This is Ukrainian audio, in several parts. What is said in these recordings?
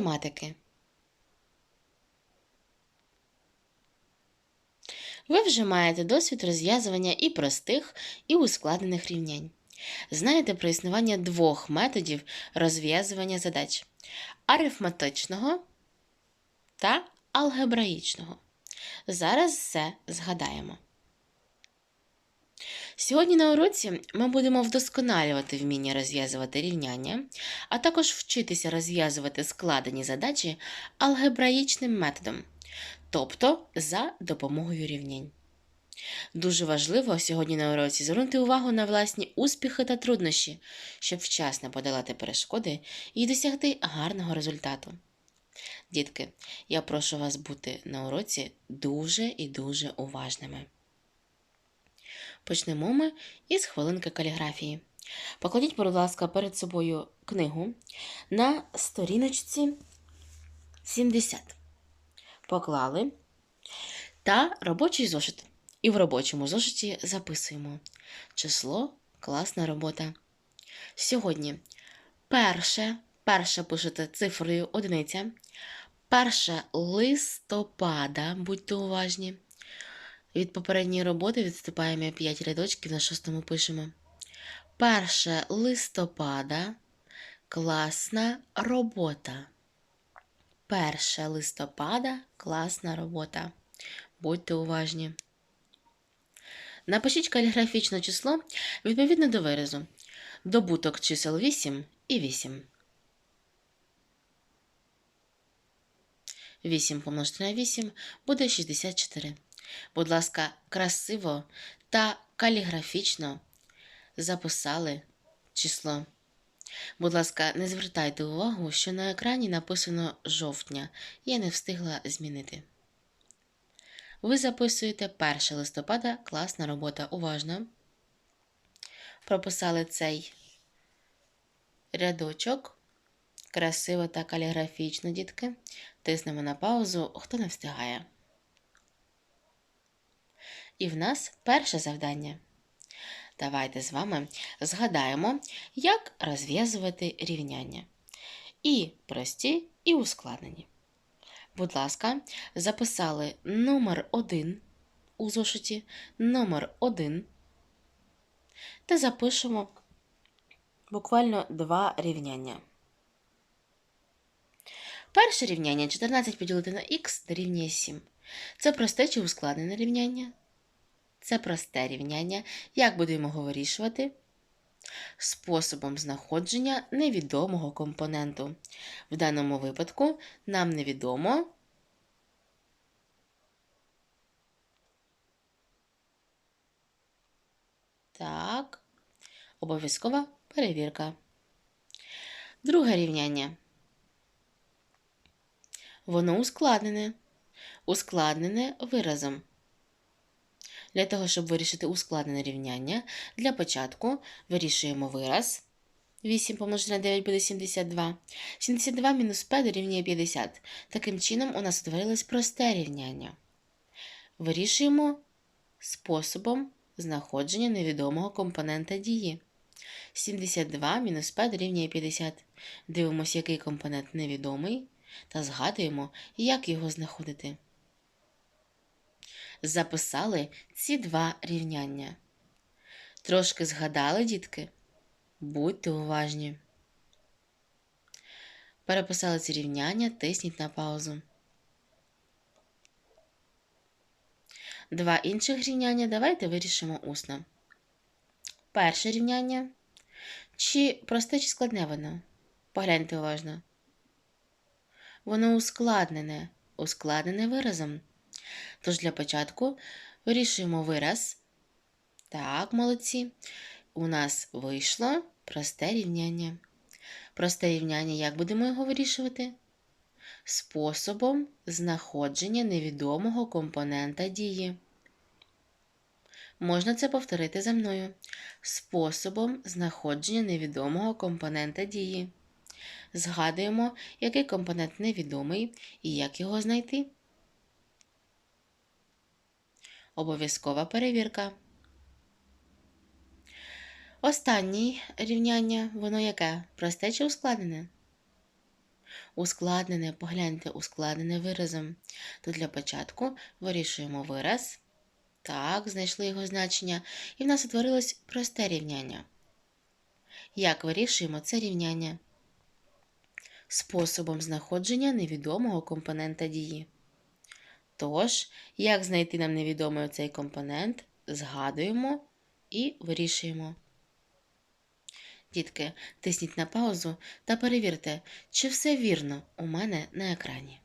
математики. Ви вже маєте досвід розв'язування і простих, і ускладнених рівнянь. Знаєте про існування двох методів розв'язування задач арифметичного та алгебраїчного. Зараз все згадаємо. Сьогодні на уроці ми будемо вдосконалювати вміння розв'язувати рівняння, а також вчитися розв'язувати складені задачі алгебраїчним методом, тобто за допомогою рівнянь. Дуже важливо сьогодні на уроці звернути увагу на власні успіхи та труднощі, щоб вчасно подолати перешкоди і досягти гарного результату. Дітки, я прошу вас бути на уроці дуже і дуже уважними. Почнемо ми із хвилинки каліграфії. Покладіть, будь ласка, перед собою книгу на сторіночці 70. Поклали та робочий зошит. І в робочому зошиті записуємо число, класна робота. Сьогодні перше, перше пишете цифрою одиниця. Перше листопада, будьте уважні. Від попередньої роботи відступаємо 5 рядочків, на шостому пишемо. Перше листопада класна робота. Перше листопада класна робота. Будьте уважні. Напишіть каліграфічне число відповідно до виразу. Добуток чисел 8 і 8. 8 помножити на 8 буде 64. Будь ласка, красиво та каліграфічно записали число. Будь ласка, не звертайте увагу, що на екрані написано жовтня. Я не встигла змінити. Ви записуєте 1 листопада класна робота. Уважно. Прописали цей рядочок. Красиво та каліграфічно, дітки. Тиснемо на паузу, хто не встигає. І в нас перше завдання. Давайте з вами згадаємо, як розв'язувати рівняння. І прості, і ускладнені. Будь ласка, записали номер 1 у зошиті, номер 1 та запишемо буквально два рівняння. Перше рівняння 14 поділити на х дорівнює 7. Це просте чи ускладнене рівняння. Це просте рівняння. Як будемо вирішувати? Способом знаходження невідомого компоненту. В даному випадку нам невідомо Так, обов'язкова перевірка. Друге рівняння. Воно ускладнене. Ускладнене виразом. Для того, щоб вирішити ускладнене рівняння, для початку вирішуємо вираз. 8 помножити на 9 буде 72. 72 мінус 5 дорівнює 50. Таким чином, у нас утворилось просте рівняння. Вирішуємо способом знаходження невідомого компонента дії. 72 мінус 5 дорівнює 50. Дивимося, який компонент невідомий, та згадуємо, як його знаходити записали ці два рівняння. Трошки згадали, дітки? Будьте уважні. Переписали ці рівняння, тисніть на паузу. Два інших рівняння давайте вирішимо усно. Перше рівняння. Чи просте, чи складне воно? Погляньте уважно. Воно ускладнене, ускладнене виразом. Тож для початку вирішуємо вираз. Так, молодці. У нас вийшло просте рівняння. Просте рівняння, як будемо його вирішувати? Способом знаходження невідомого компонента дії. Можна це повторити за мною. Способом знаходження невідомого компонента дії. Згадуємо, який компонент невідомий і як його знайти. Обов'язкова перевірка. Останнє рівняння, воно яке? Просте чи ускладнене? Ускладнене, погляньте, ускладнене виразом. То для початку вирішуємо вираз. Так, знайшли його значення, і в нас утворилось просте рівняння. Як вирішуємо це рівняння? Способом знаходження невідомого компонента дії. Тож, як знайти нам невідомий цей компонент, згадуємо і вирішуємо. Дітки, тисніть на паузу та перевірте, чи все вірно у мене на екрані.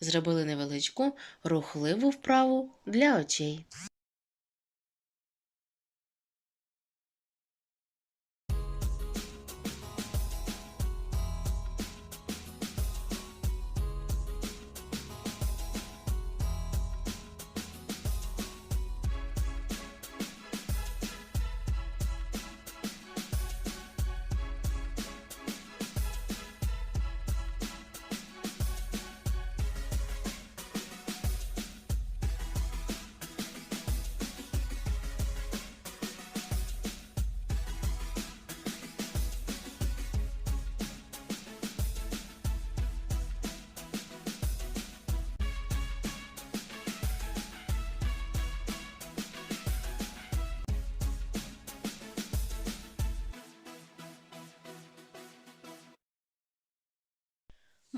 Зробили невеличку рухливу вправу для очей.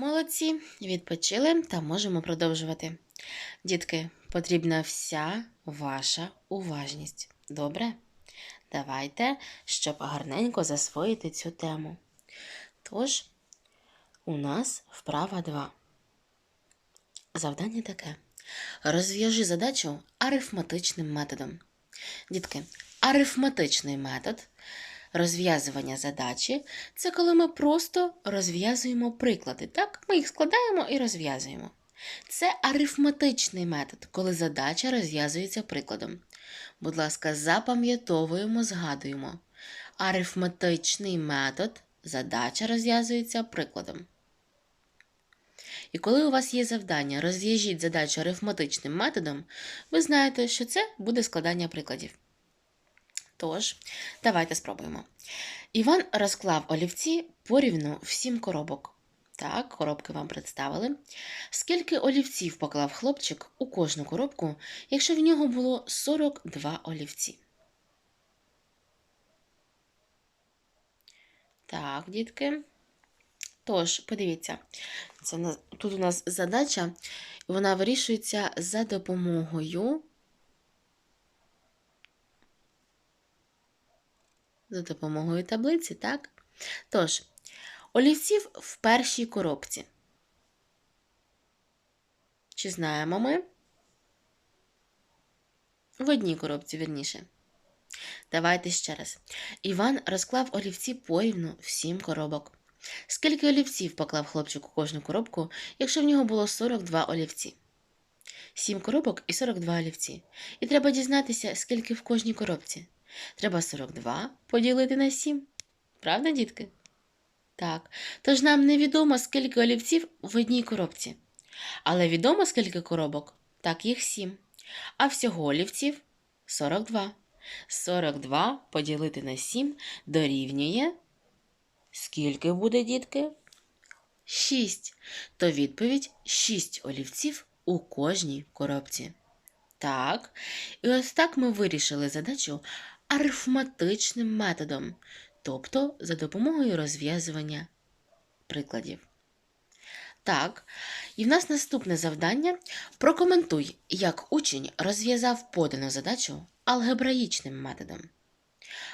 Молодці, відпочили та можемо продовжувати. Дітки, потрібна вся ваша уважність. Добре? Давайте, щоб гарненько засвоїти цю тему. Тож, у нас вправа 2. Завдання таке. Розв'яжи задачу арифматичним методом. Дітки, арифматичний метод розв'язування задачі це коли ми просто розв'язуємо приклади. Так, ми їх складаємо і розв'язуємо. Це арифматичний метод, коли задача розв'язується прикладом. Будь ласка, запам'ятовуємо, згадуємо. Арифматичний метод задача розв'язується прикладом. І коли у вас є завдання розв'яжіть задачу арифматичним методом, ви знаєте, що це буде складання прикладів. Тож, давайте спробуємо. Іван розклав олівці порівну в сім коробок. Так, коробки вам представили. Скільки олівців поклав хлопчик у кожну коробку, якщо в нього було 42 олівці? Так, дітки. Тож, подивіться, це тут у нас задача, вона вирішується за допомогою за допомогою таблиці, так? Тож, олівців в першій коробці. Чи знаємо ми? В одній коробці, вірніше. Давайте ще раз. Іван розклав олівці порівну в сім коробок. Скільки олівців поклав хлопчик у кожну коробку, якщо в нього було 42 олівці? 7 коробок і 42 олівці. І треба дізнатися, скільки в кожній коробці. Треба 42 поділити на 7. Правда, дітки? Так. Тож нам невідомо, скільки олівців в одній коробці. Але відомо, скільки коробок? Так, їх 7. А всього олівців 42. 42 поділити на 7 дорівнює. Скільки буде, дітки? 6. То відповідь 6 олівців у кожній коробці. Так. І ось так ми вирішили задачу арифматичним методом, тобто за допомогою розв'язування прикладів. Так, і в нас наступне завдання. Прокоментуй, як учень розв'язав подану задачу алгебраїчним методом.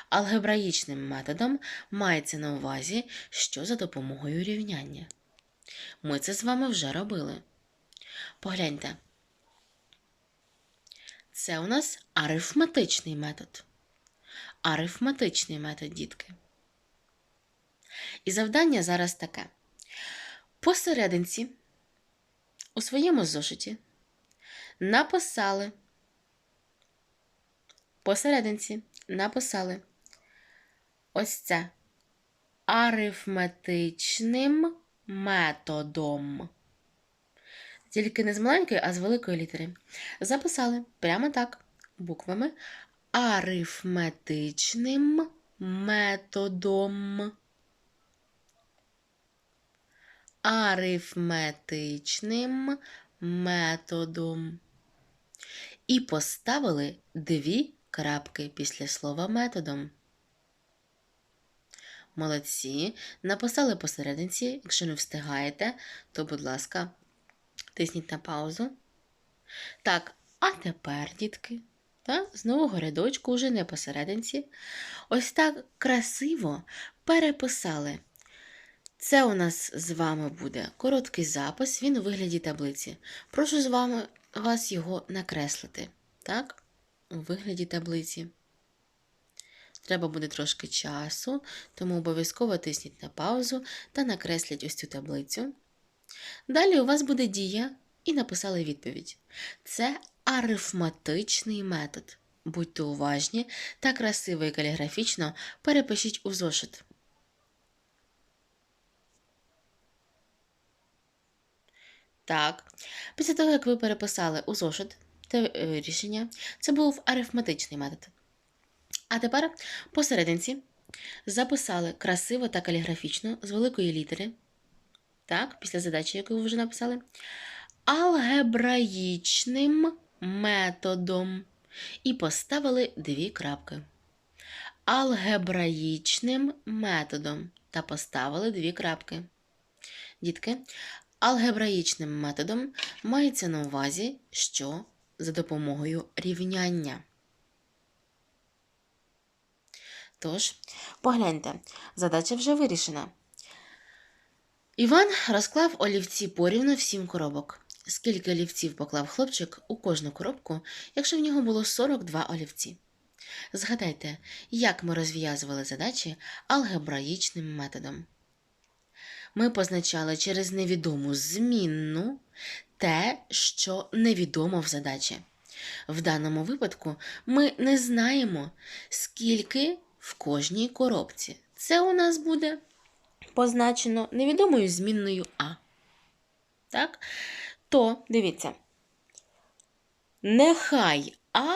Алгебраїчним методом мається на увазі, що за допомогою рівняння. Ми це з вами вже робили. Погляньте. Це у нас арифматичний метод. Арифматичний метод, дітки. І завдання зараз таке. Посерединці у своєму зошиті написали. Посерединці написали ось це арифметичним методом. Тільки не з маленької, а з великої літери. Записали прямо так, буквами арифметичним методом. арифметичним методом. І поставили дві крапки після слова методом. Молодці. Написали посерединці. Якщо не встигаєте, то, будь ласка, тисніть на паузу. Так, а тепер, дітки, та, з нового рядочку, вже не посерединці. Ось так красиво переписали. Це у нас з вами буде короткий запис, він у вигляді таблиці. Прошу з вами вас його накреслити. Так? У вигляді таблиці. Треба буде трошки часу, тому обов'язково тисніть на паузу та накресліть ось цю таблицю. Далі у вас буде дія і написали відповідь. Це арифматичний метод. Будьте уважні та красиво і каліграфічно перепишіть у зошит. Так, після того, як ви переписали у зошит те е, рішення, це був арифметичний метод. А тепер посерединці записали красиво та каліграфічно з великої літери. Так, після задачі, яку ви вже написали, алгебраїчним методом. І поставили дві крапки. Алгебраїчним методом. Та поставили дві крапки. Дітки, алгебраїчним методом мається на увазі, що за допомогою рівняння. Тож, погляньте, задача вже вирішена. Іван розклав олівці порівну в сім коробок. Скільки олівців поклав хлопчик у кожну коробку, якщо в нього було 42 олівці? Згадайте, як ми розв'язували задачі алгебраїчним методом. Ми позначали через невідому змінну те, що невідомо в задачі. В даному випадку ми не знаємо, скільки в кожній коробці. Це у нас буде позначено невідомою змінною А. Так? То, дивіться, нехай А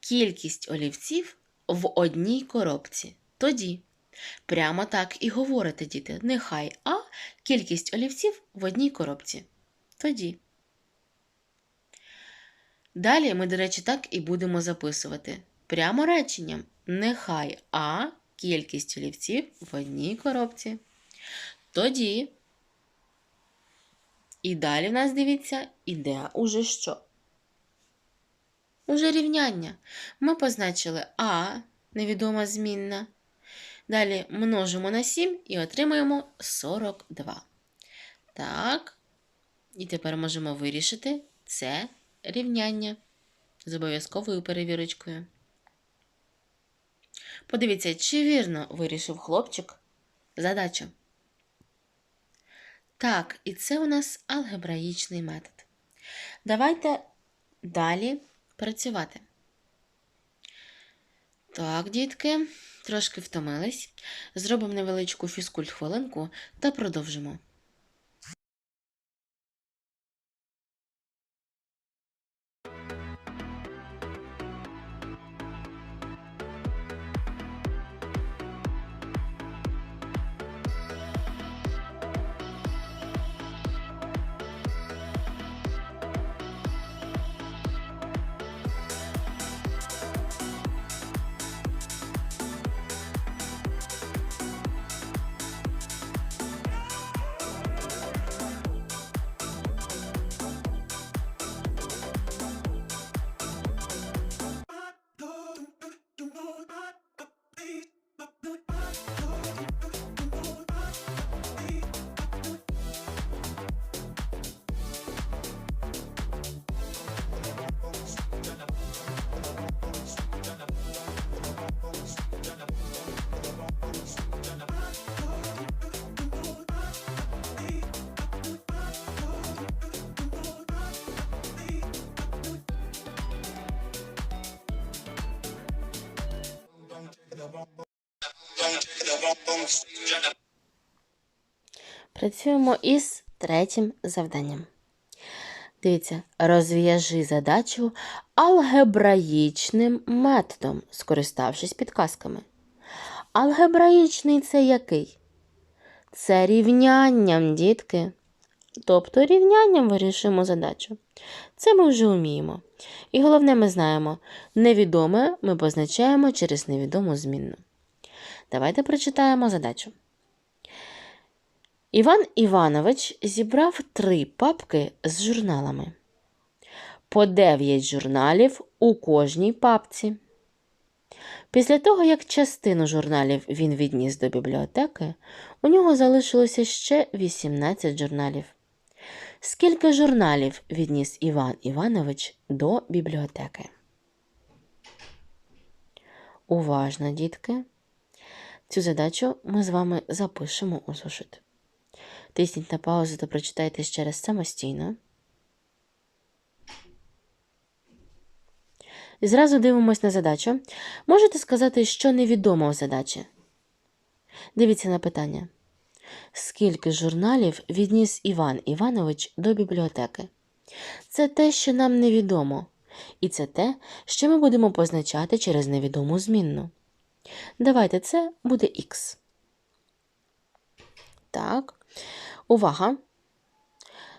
кількість олівців в одній коробці. Тоді. Прямо так і говорите, діти. Нехай А кількість олівців в одній коробці. Тоді. Далі ми, до речі, так і будемо записувати. Прямо реченням. Нехай А кількість олівців в одній коробці. Тоді. І далі в нас, дивіться, іде уже що? Уже рівняння. Ми позначили А, невідома змінна. Далі множимо на 7 і отримаємо 42. Так. І тепер можемо вирішити це рівняння з обов'язковою перевірочкою. Подивіться, чи вірно вирішив хлопчик задачу. Так, і це у нас алгебраїчний метод. Давайте далі працювати. Так, дітки, трошки втомились. Зробимо невеличку фізкульт хвилинку та продовжимо. Працюємо із третім завданням. Дивіться, розв'яжи задачу алгебраїчним методом, скориставшись підказками. Алгебраїчний це який? Це рівнянням, дітки. Тобто рівнянням вирішуємо задачу. Це ми вже вміємо. І головне, ми знаємо, невідоме ми позначаємо через невідому змінну. Давайте прочитаємо задачу. Іван Іванович зібрав три папки з журналами. По 9 журналів у кожній папці. Після того, як частину журналів він відніс до бібліотеки, у нього залишилося ще 18 журналів. Скільки журналів відніс Іван Іванович до бібліотеки? Уважно, дітки. Цю задачу ми з вами запишемо у зошит. Тисніть на паузу та прочитайте ще раз самостійно. І зразу дивимось на задачу. Можете сказати, що невідомо у задачі? Дивіться на питання. Скільки журналів відніс Іван Іванович до бібліотеки? Це те, що нам невідомо. І це те, що ми будемо позначати через невідому змінну. Давайте це буде Х. Так. Увага!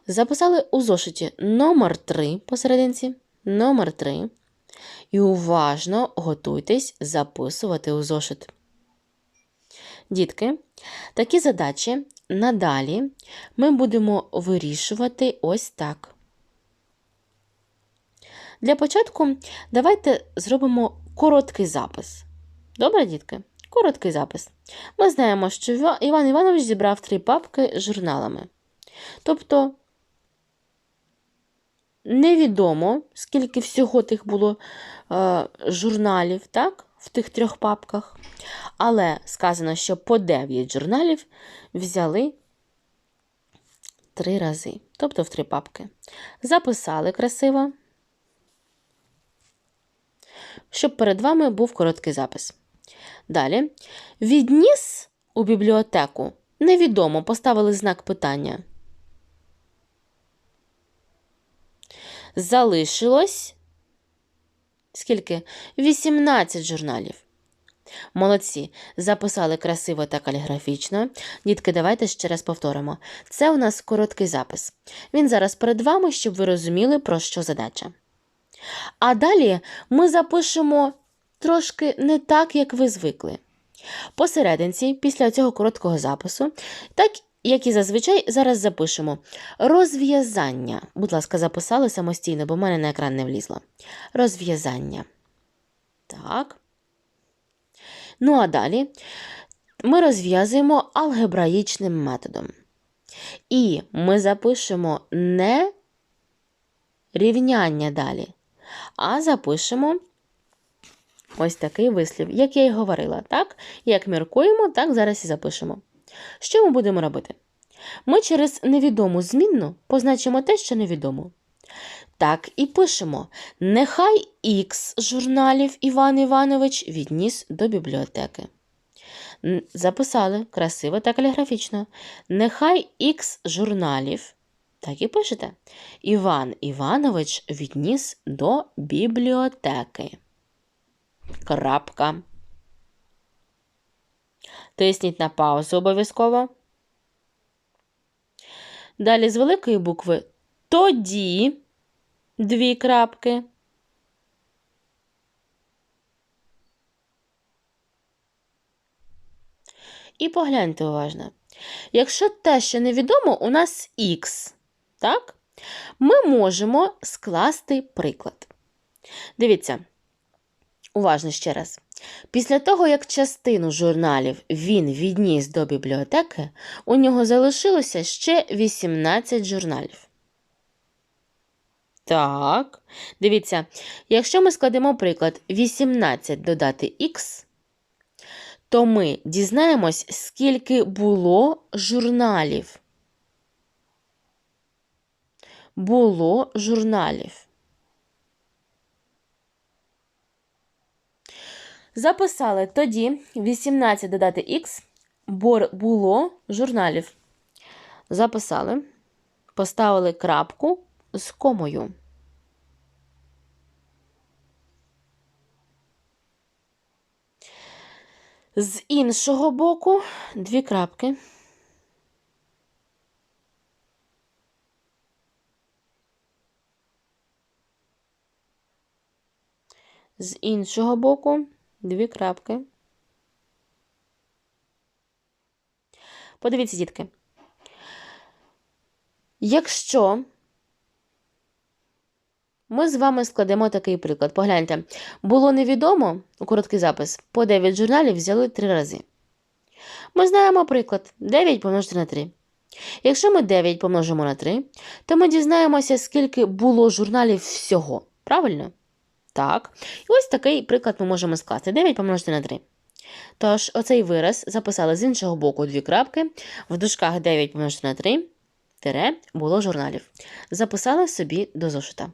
Записали у зошиті номер 3 посерединці. Номер 3. І уважно готуйтесь записувати у зошит. Дітки, такі задачі надалі ми будемо вирішувати ось так. Для початку давайте зробимо короткий запис. Добре, дітки? Короткий запис. Ми знаємо, що Іван Іванович зібрав три папки з журналами. Тобто, невідомо, скільки всього тих було е, журналів, так, в тих трьох папках. Але сказано, що по 9 журналів взяли три рази, тобто в три папки. Записали красиво, щоб перед вами був короткий запис. Далі. Відніс у бібліотеку. Невідомо поставили знак питання. Залишилось скільки? 18 журналів. Молодці. Записали красиво та каліграфічно. Дітки, давайте ще раз повторимо. Це у нас короткий запис. Він зараз перед вами, щоб ви розуміли, про що задача. А далі ми запишемо трошки не так, як ви звикли. Посерединці, після цього короткого запису, так як і зазвичай, зараз запишемо розв'язання. Будь ласка, записали самостійно, бо в мене на екран не влізло. Розв'язання. Так. Ну, а далі ми розв'язуємо алгебраїчним методом. І ми запишемо не рівняння далі, а запишемо ось такий вислів, як я і говорила, так? Як міркуємо, так зараз і запишемо. Що ми будемо робити? Ми через невідому змінну позначимо те, що невідомо. Так і пишемо. Нехай Х журналів Іван Іванович відніс до бібліотеки. Записали красиво та каліграфічно. Нехай Х журналів. Так і пишете. Іван Іванович відніс до бібліотеки. Крапка. Тисніть на паузу обов'язково. Далі з великої букви тоді дві крапки. І погляньте уважно. Якщо те, що невідомо, у нас Х, так? Ми можемо скласти приклад. Дивіться, уважно ще раз. Після того, як частину журналів він відніс до бібліотеки, у нього залишилося ще 18 журналів. Так, дивіться, якщо ми складемо приклад 18 додати х, то ми дізнаємось, скільки було журналів. Було журналів. Записали тоді 18 додати Х було журналів. Записали, поставили крапку з комою. З іншого боку дві крапки. З іншого боку дві крапки. Подивіться, дітки. Якщо ми з вами складемо такий приклад. Погляньте, було невідомо у короткий запис, по 9 журналів взяли 3 рази. Ми знаємо приклад 9 помножити на 3. Якщо ми 9 помножимо на 3, то ми дізнаємося, скільки було журналів всього. Правильно? Так. І ось такий приклад ми можемо скласти. 9 помножити на 3. Тож, оцей вираз записали з іншого боку дві крапки. В дужках 9 помножити на 3 тире було журналів. Записали собі до зошита.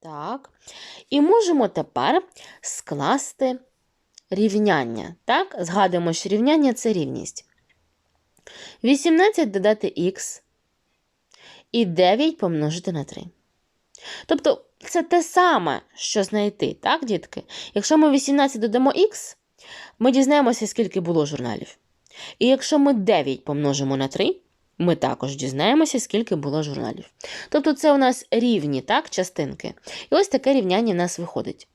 Так. І можемо тепер скласти рівняння. Так? Згадуємо, що рівняння це рівність. 18 додати х і 9 помножити на 3. Тобто, це те саме, що знайти, так, дітки? Якщо ми 18 додамо х, ми дізнаємося, скільки було журналів. І якщо ми 9 помножимо на 3, ми також дізнаємося, скільки було журналів. Тобто це у нас рівні так, частинки. І ось таке рівняння у нас виходить.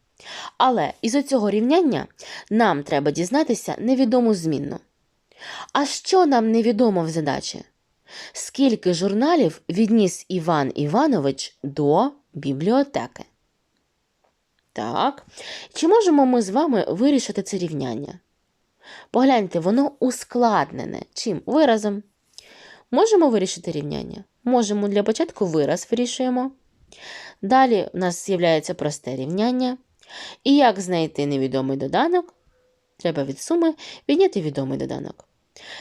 Але із оцього рівняння нам треба дізнатися невідому змінну. А що нам невідомо в задачі? Скільки журналів відніс Іван Іванович до бібліотеки? Так. Чи можемо ми з вами вирішити це рівняння? Погляньте, воно ускладнене. Чим? Виразом. Можемо вирішити рівняння? Можемо для початку вираз вирішуємо. Далі у нас з'являється просте рівняння. І як знайти невідомий доданок? Треба від суми відняти відомий доданок.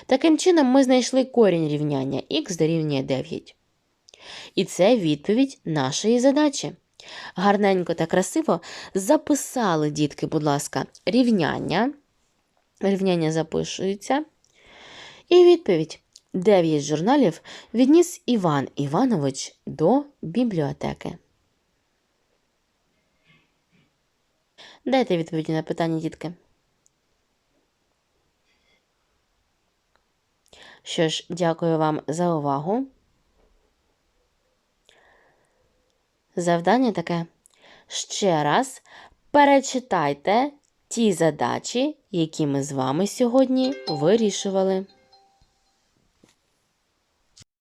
Таким чином, ми знайшли корінь рівняння х дорівнює 9. І це відповідь нашої задачі. Гарненько та красиво записали, дітки, будь ласка, рівняння. Рівняння запишується. І відповідь: 9 журналів відніс Іван Іванович до бібліотеки. Дайте відповіді на питання, дітки. Що ж, дякую вам за увагу. Завдання таке. Ще раз перечитайте ті задачі, які ми з вами сьогодні вирішували.